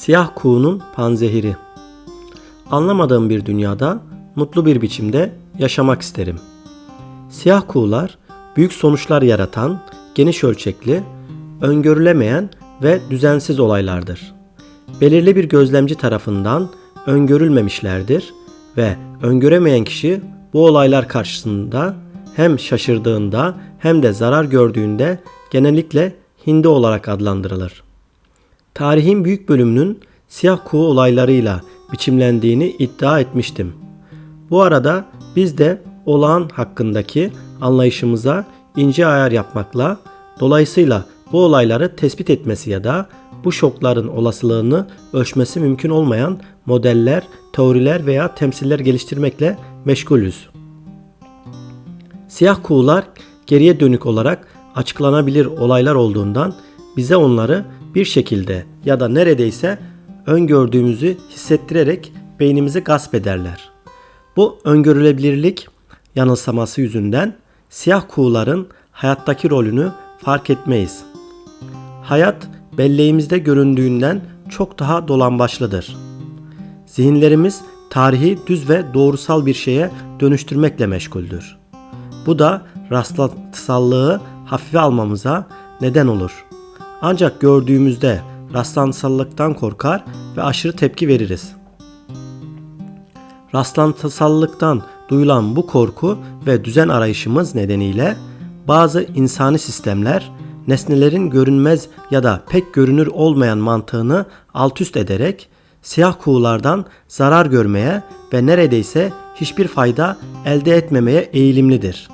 Siyah kuğunun panzehiri. Anlamadığım bir dünyada mutlu bir biçimde yaşamak isterim. Siyah kuğular büyük sonuçlar yaratan, geniş ölçekli, öngörülemeyen ve düzensiz olaylardır. Belirli bir gözlemci tarafından öngörülmemişlerdir ve öngöremeyen kişi bu olaylar karşısında hem şaşırdığında hem de zarar gördüğünde genellikle hindi olarak adlandırılır. Tarihin büyük bölümünün siyah kuğu olaylarıyla biçimlendiğini iddia etmiştim. Bu arada biz de olağan hakkındaki anlayışımıza ince ayar yapmakla dolayısıyla bu olayları tespit etmesi ya da bu şokların olasılığını ölçmesi mümkün olmayan modeller, teoriler veya temsiller geliştirmekle meşgulüz. Siyah kuğular geriye dönük olarak açıklanabilir olaylar olduğundan bize onları bir şekilde ya da neredeyse öngördüğümüzü hissettirerek beynimizi gasp ederler. Bu öngörülebilirlik yanılsaması yüzünden siyah kuğuların hayattaki rolünü fark etmeyiz. Hayat belleğimizde göründüğünden çok daha dolambaçlıdır. Zihinlerimiz tarihi düz ve doğrusal bir şeye dönüştürmekle meşguldür. Bu da rastlantısallığı hafife almamıza neden olur. Ancak gördüğümüzde rastlantısallıktan korkar ve aşırı tepki veririz. Rastlantısallıktan duyulan bu korku ve düzen arayışımız nedeniyle bazı insani sistemler nesnelerin görünmez ya da pek görünür olmayan mantığını alt üst ederek siyah kuğulardan zarar görmeye ve neredeyse hiçbir fayda elde etmemeye eğilimlidir.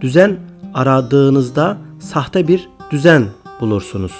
Düzen aradığınızda sahte bir düzen bulursunuz.